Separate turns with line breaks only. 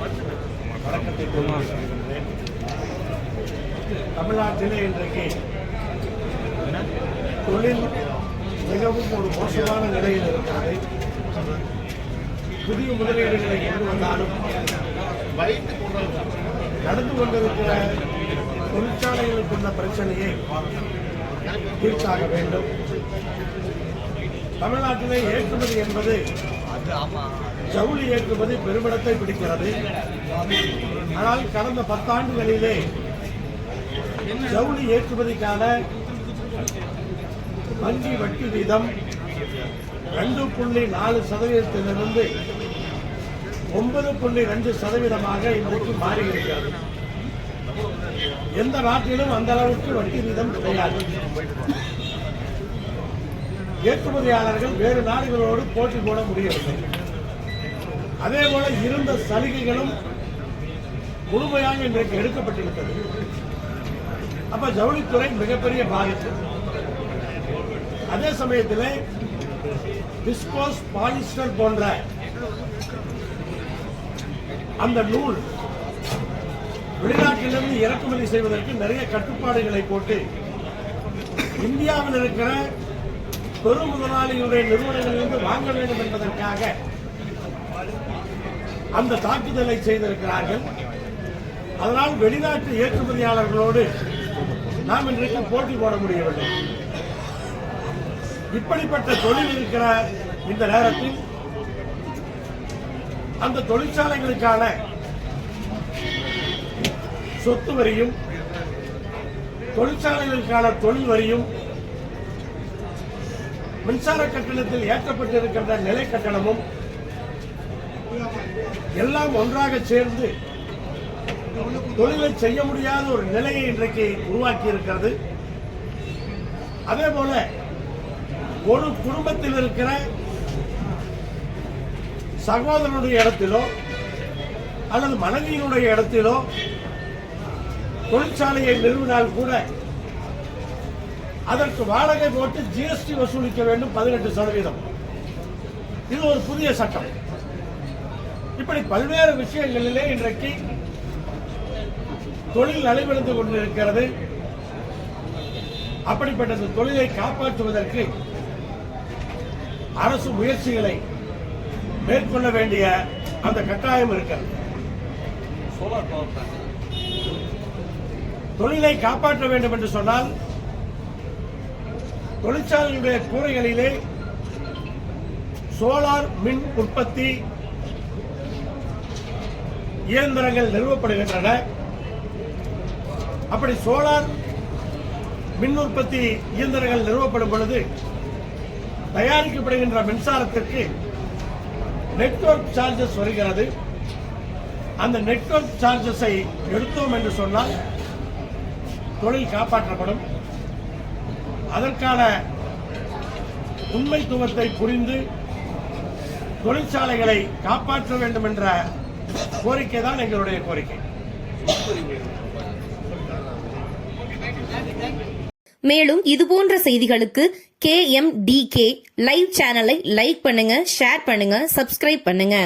வணக்கத்தை தமிழ்நாட்டிலே இன்றைக்கு தொழில் மிகவும் ஒரு மோசமான நிலையில் இருக்கிறது. புதிய முதலீடுகளை கொண்டு வந்தாலும் நடந்து கொண்டிருக்கிற தொழிற்சாலைகளுக்கு உள்ள பிரச்சனையை தீர்த்தாக வேண்டும். தமிழ்நாட்டிலே ஏற்றுமதி என்பது ஜவுளி ஏற்றுமதி பெருமிடத்தை பிடிக்கிறது. ஆனால் கடந்த பத்தாண்டுகளிலே ஜவுளி ஏற்றுமதிக்கான வங்கி வட்டி வீதம் ரெண்டு புள்ளி நாலு சதவீதத்திலிருந்து ஒன்பது புள்ளி ரெண்டு சதவீதமாக இன்றைக்கு மாறி இருக்கிறது எந்த நாட்டிலும் அந்த அளவுக்கு வட்டி வீதம் கிடையாது. ஏற்றுமதியாளர்கள் வேறு நாடுகளோடு போட்டி போட முடியவில்லை. அதே போல இருந்த சலுகைகளும் முழுமையாக இன்றைக்கு எடுக்கப்பட்டிருக்கிறது. அப்ப ஜவுளித்துறை மிகப்பெரிய பாதிப்பு. அதே சமயத்தில் டிஸ்கோஸ் பாலிஸ்டர் போன்ற அந்த நூல் வெளிநாட்டிலிருந்து இறக்குமதி செய்வதற்கு நிறைய கட்டுப்பாடுகளை போட்டு இந்தியாவில் இருக்கிற பெரும் முதலாளிகளுடைய நிறுவனங்களிலிருந்து வாங்க வேண்டும் என்பதற்காக அந்த தாக்குதலை செய்திருக்கிறார்கள். அதனால் வெளிநாட்டு ஏற்றுமதியாளர்களோடு நாம் இன்றைக்கு போட்டி போட முடியவில்லை. இப்படிப்பட்ட தொழில் இருக்கிற இந்த நேரத்தில் அந்த தொழிற்சாலைகளுக்கான சொத்து வரியும் தொழிற்சாலைகளுக்கான தொழில் வரியும் மின்சார கட்டணத்தில் ஏற்றப்பட்டிருக்கின்ற நிலை கட்டணமும் எல்லாம் ஒன்றாக சேர்ந்து தொழிலை செய்ய முடியாத ஒரு நிலையை இன்றைக்கு உருவாக்கி இருக்கிறது அதே போல ஒரு குடும்பத்தில் இருக்கிற சகோதரனுடைய இடத்திலோ அல்லது மனைவியினுடைய இடத்திலோ தொழிற்சாலையை நிறுவினால் கூட அதற்கு வாடகை போட்டு ஜிஎஸ்டி வசூலிக்க வேண்டும் பதினெட்டு சதவீதம். இது ஒரு புதிய சட்டம். இப்படி பல்வேறு விஷயங்களிலே இன்றைக்கு தொழில் நடைபெறுந்து கொண்டிருக்கிறது. அப்படிப்பட்ட தொழிலை காப்பாற்றுவதற்கு அரசு முயற்சிகளை மேற்கொள்ள வேண்டிய அந்த கட்டாயம் இருக்கிறது. தொழிலை காப்பாற்ற வேண்டும் என்று சொன்னால் தொழிற்சாலைகளுடைய கூரைகளிலே சோலார் மின் உற்பத்தி இயந்திரங்கள் நிறுவப்படுகின்றன. அப்படி சோலார் மின் உற்பத்தி இயந்திரங்கள் நிறுவப்படும் பொழுது தயாரிக்கப்படுகின்ற மின்சாரத்திற்கு நெட்வொர்க் சார்ஜஸ் வருகிறது. அந்த நெட்வொர்க் சார்ஜஸை எடுத்தோம் என்று சொன்னால் தொழில் காப்பாற்றப்படும். அதற்கான உண்மைத்துவத்தை புரிந்து தொழிற்சாலைகளை காப்பாற்ற வேண்டும் என்ற கோரிக்கை தான் எங்களுடைய கோரிக்கை.
மேலும் இதுபோன்ற செய்திகளுக்கு K M D K live சேனலை லைக் பண்ணுங்க ஷேர் பண்ணுங்க சப்ஸ்கிரைப் பண்ணுங்க.